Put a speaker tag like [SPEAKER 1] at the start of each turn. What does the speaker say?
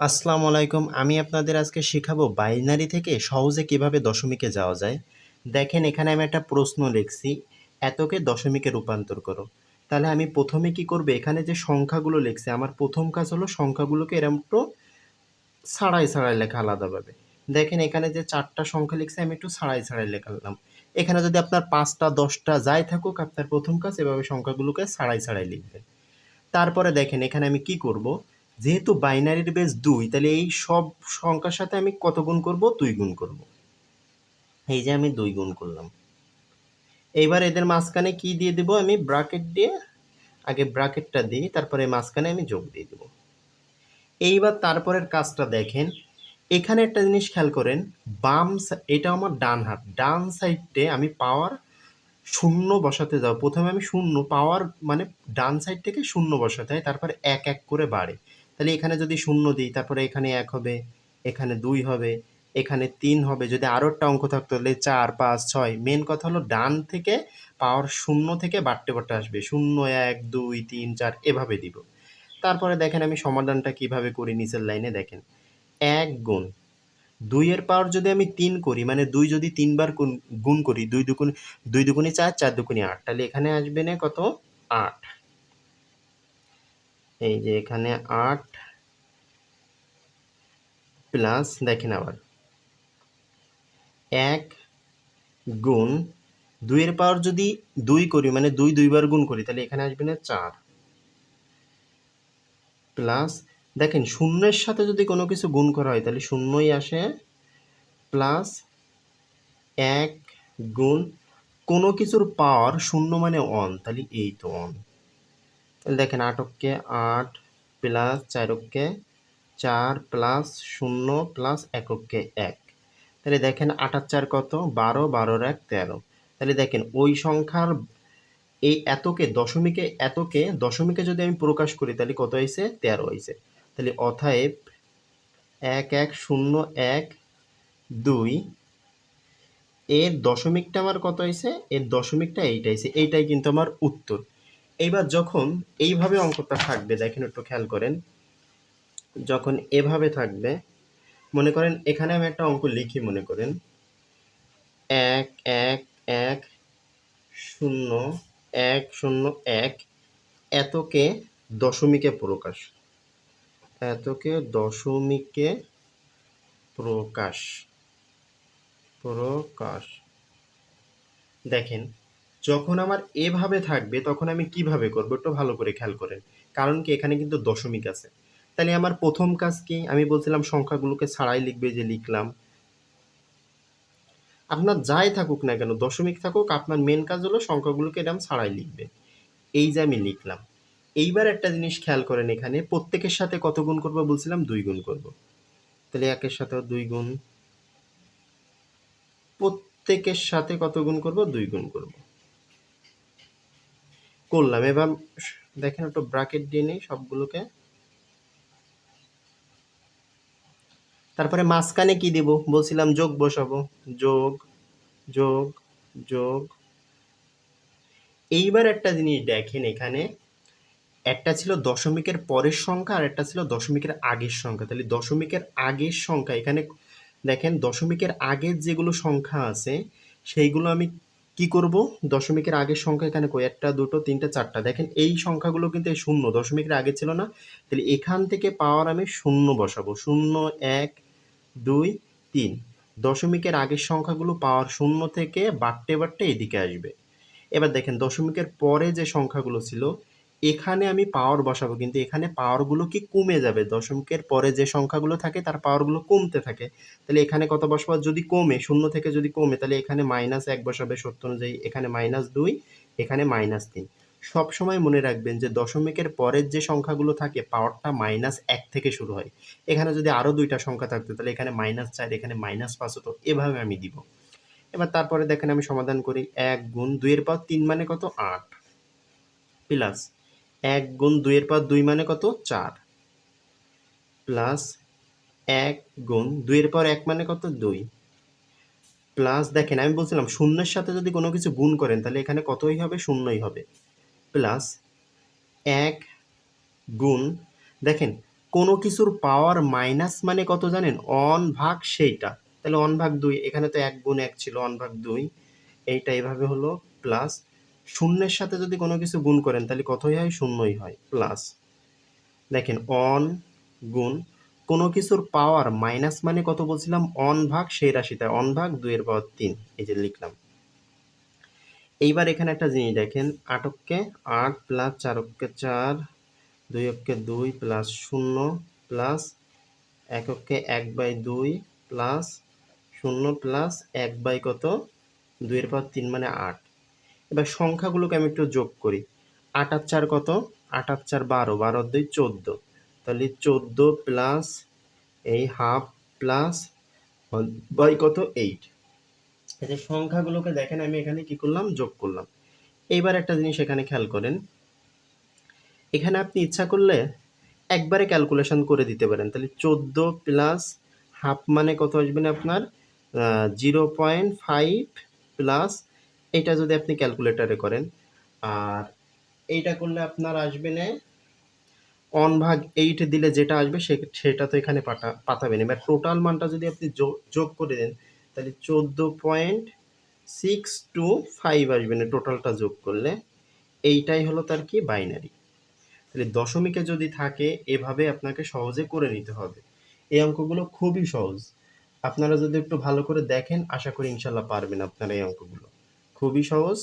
[SPEAKER 1] আসসালামু আলাইকুম। আমি আপনাদের আজকে শেখাবো বাইনারি থেকে সহজে কীভাবে দশমিকে যাওয়া যায়। দেখেন, এখানে আমি একটা প্রশ্ন লিখছি, এতকে দশমিকে রূপান্তর করো। তাহলে আমি প্রথমে কি করব? এখানে যে সংখ্যাগুলো লিখছি, আমার প্রথম কাজ হলো সংখ্যাগুলোকে এরম একটু ছাড়াই ছাড়াই লেখা আলাদাভাবে। দেখেন, এখানে যে চারটা সংখ্যা লিখছি, আমি একটু ছাড়াই ছাড়াই লেখালাম। এখানে যদি আপনার পাঁচটা, দশটা যাই থাকুক, আপনার প্রথম কাজ এভাবে সংখ্যাগুলোকে ছাড়াই ছাড়াই লিখবেন। তারপরে দেখেন, এখানে আমি কি করব? যেহেতু বাইনারির বেস দুই, তাহলে এই সব সংখ্যার সাথে আমি কত গুণ করব? দুই গুণ করব। এই যে আমি দুই গুণ করলাম। এইবার এদের মাঝখানে কি দিয়ে দেব আমি? ব্রাকেট দিয়ে, আগে ব্রাকেটটা দিই, তারপরে মাঝখানে আমি যোগ দিয়ে দেব। এইবার তারপরের কাজটা দেখেন। এখানে একটা জিনিস খেয়াল করেন, বাম এটা আমার ডান হাত। ডান সাইডে আমি পাওয়ার শূন্য বসাতে যাও প্রথমে আমি শূন্য পাওয়ার মানে ডান সাইড থেকে শূন্য বসাতে হয়, তারপরে এক এক করে বাড়ে। তাহলে এখানে যদি শূন্য দিই, তারপরে এখানে এক হবে, এখানে দুই হবে, এখানে তিন হবে, যদি আরও একটা অঙ্ক থাকতো, তাহলে চার, পাঁচ, ছয়। মেন কথা হলো ডান থেকে পাওয়ার শূন্য থেকে বাড়তে বাড়তে আসবে। শূন্য, এক, দুই, তিন, চার, এভাবে দিব। তারপরে দেখেন আমি সমাধানটা কীভাবে করি নিচের লাইনে দেখেন। এক গুণ। দুইয়ের পাওয়ার যদি আমি তিন করি মানে দুই যদি তিনবার গুণ- করি, দুই দুগুণ, দুই দুগুণে চার চার দুগুণে আট, তাহলে এখানে আসবে না কত? আট। এই যে এখানে আট প্লাস দেখেন আবার। এক গুণ দুইয়ের পাওয়ার যদি দুই করি মানে দুই দুইবার গুণ করি, তাহলে এখানে আসবে না চার। প্লাস দেখেন, শূন্যের সাথে যদি কোনো কিছু গুণ করা হয়, তাহলে শূন্যই আসে। প্লাস এক গুণ কোনো কিছুর পাওয়ার শূন্য মানে অন তাহলে এই তো অন দেখেন আটককে আট প্লাস চারককে চার প্লাস শূন্য প্লাস একককে এক। তাহলে দেখেন আটার চার কত? বারো, বারোর এক, তেরো। তাহলে দেখেন ওই সংখ্যার এই এতকে, দশমিকে এতকে, দশমিকে যদি আমি প্রকাশ করি তাহলে কত হয়েছে? তেরো হয়েছে। তাহলে অথায়েব এক এক, শূন্য, এক, দুই, এর দশমিকটা আমার কত হয়েছে? এর দশমিকটা এইটা হয়েছে। এইটাই কিন্তু আমার উত্তর। এইবার যখন এইভাবে অঙ্কটা থাকবে, দেখেন একটু খেয়াল করেন, যখন এভাবে থাকবে, মনে করেন এখানে আমি একটা অঙ্ক লিখি, মনে করেন, এক এক এক, শূন্য এক শূন্য, এক, এতকে দশমিকে প্রকাশ, এতকে দশমিকে প্রকাশ প্রকাশ। দেখেন যখন আমার এভাবে থাকবে, তখন আমি কীভাবে করব একটু ভালো করে খেয়াল করেন। কারণ কি? এখানে কিন্তু দশমিক আছে। তাহলে আমার প্রথম কাজ কি? আমি বলছিলাম সংখ্যাগুলোকে ছাড়াই লিখবে যে লিখলাম। আপনার যাই থাকুক না কেন, দশমিক থাকুক, আপনার মেন কাজ হলো সংখ্যাগুলোকে এরকম ছাড়াই লিখবে। এই যে আমি লিখলাম। এইবার একটা জিনিস খেয়াল করেন এখানে, প্রত্যেকের সাথে কত গুণ করব বলছিলাম? দুই গুণ করব। তাহলে একের সাথেও দুই গুণ। প্রত্যেকের সাথে কত গুণ করব? দুই গুণ করব। করলাম। এবার দেখেন একটু ব্রাকেট দিয়ে নেই সবগুলোকে। তারপরে মাঝখানে কি দিব? বলছিলাম যোগ বসাবো। যোগ যোগ যোগ। এইবার একটা জিনিস দেখেন এখানে। একটা ছিল দশমিকের পরের সংখ্যা আর একটা ছিল দশমিকের আগের সংখ্যা। তাহলে দশমিকের আগের সংখ্যা এখানে দেখেন দশমিকের আগের যেগুলো সংখ্যা আছে, সেইগুলো আমি কি করব? দশমিকের আগের সংখ্যা এখানে কই? একটা, দুটো, তিনটা, চারটা। দেখেন, এই সংখ্যাগুলো কিন্তু এই শূন্য, দশমিকের আগে ছিল না। তাহলে এখান থেকে পাওয়ার আমি শূন্য বসাবো। শূন্য, এক, দুই, তিন। দশমিকের আগের সংখ্যাগুলো পাওয়ার শূন্য থেকে বাড়তে বাড়তে এদিকে আসবে। এবার দেখেন, দশমিকের পরে যে সংখ্যাগুলো ছিল এখানে আমি পাওয়ার বসাবো, কিন্তু এখানে পাওয়ারগুলো কি কমে যাবে? দশমিকের পরে যে সংখ্যাগুলো থাকে, তার পাওয়ারগুলো কমতে থাকে। তাহলে এখানে কত বসাবো? যদি কমে, শূন্য থেকে যদি কমে, তাহলে এখানে মাইনাস এক বসাবে সত্য অনুযায়ী, এখানে মাইনাস দুই, এখানে মাইনাস তিন। সব সময় মনে রাখবেন যে দশমিকের পরের যে সংখ্যাগুলো থাকে পাওয়ারটা মাইনাস এক থেকে শুরু হয়। এখানে যদি আরও দুইটা সংখ্যা থাকতো, তাহলে এখানে মাইনাস চার, এখানে মাইনাস পাঁচ হতো। এভাবে আমি দিব। এবার তারপরে দেখেন আমি সমাধান করি। এক গুণ দুইয়ের পাওয়ার তিন মানে কত? আট। প্লাস এক গুণ দুইয়ের পাওয়ার দুই মানে কত? চার। প্লাস এক গুণ দুইয়ের পর এক মানে কত? দুই। প্লাস দেখেন, আমি বলছিলাম শূন্যের সাথে যদি কোনো কিছু গুণ করেন, তাহলে এখানে কতই হবে? শূন্যই হবে। প্লাস এক গুণ, দেখেন, কোনো কিছুর পাওয়ার মাইনাস মানে কত জানেন? অন ভাগ সেইটা। তাহলে অন ভাগ দুই, এখানে তো এক গুণ এক ছিল, অন ভাগ দুই। এইটা এভাবে হলো, প্লাস শূন্যের সাথে যদি কোনো কিছু গুণ করেন, তাহলে কতই হয় শূন্যই হয় প্লাস দেখেন অন গুণ কোনো কিছুর পাওয়ার মাইনাস মানে কত বলছিলাম? অন ভাগ সেই রাশিটা অন ভাগ দুইয়ের পাওয়ার তিন, এই যে লিখলাম। এইবার এখানে একটা জিনিস দেখেন, আটককে আট প্লাস চারককে চার, দুই অক্ষে দুই প্লাস শূন্য প্লাস এককে এক বাই দুই প্লাস শূন্য প্লাস এক বাই কত? দুইয়ের পাওয়ার তিন মানে আট। এবার সংখ্যাগুলোকে আমি একটু যোগ করি। আট আর চার কত? আট আর চার বারো বারো দুই চোদ্দ। তাহলে চোদ্দ প্লাস এই হাফ প্লাস বাই কত? এইট এই সংখ্যাগুলোকে দেখেন, আমি এখানে কি করলাম? যোগ করলাম। এইবার একটা জিনিস এখানে খেয়াল করেন। এখানে আপনি ইচ্ছা করলে একবারে ক্যালকুলেশন করে দিতে পারেন। তাহলে চোদ্দ প্লাস হাফ মানে কত আসবেন আপনার? জিরো পয়েন্ট ফাইভ প্লাস এটা যদি আপনি ক্যালকুলেটারে করেন, আর এইটা করলে আপনার আসবে না অন ভাগ এইট দিলে যেটা আসবে সেটা তো এখানে পাঠা, পাঠাবেন। এবার টোটাল মানটা যদি আপনি যোগ- যোগ করে দেন, তাহলে চোদ্দ পয়েন্ট সিক্স টু ফাইভ আসবে না টোটালটা যোগ করলে, এইটাই হলো তার কি? বাইনারি তাহলে দশমিকে যদি থাকে, এভাবে আপনাকে সহজে করে নিতে হবে। এই অঙ্কগুলো খুবই সহজ। আপনারা যদি একটু ভালো করে দেখেন, আশা করি ইনশাল্লাহ পারবেন আপনারা এই অঙ্কগুলো। খুবই সহজ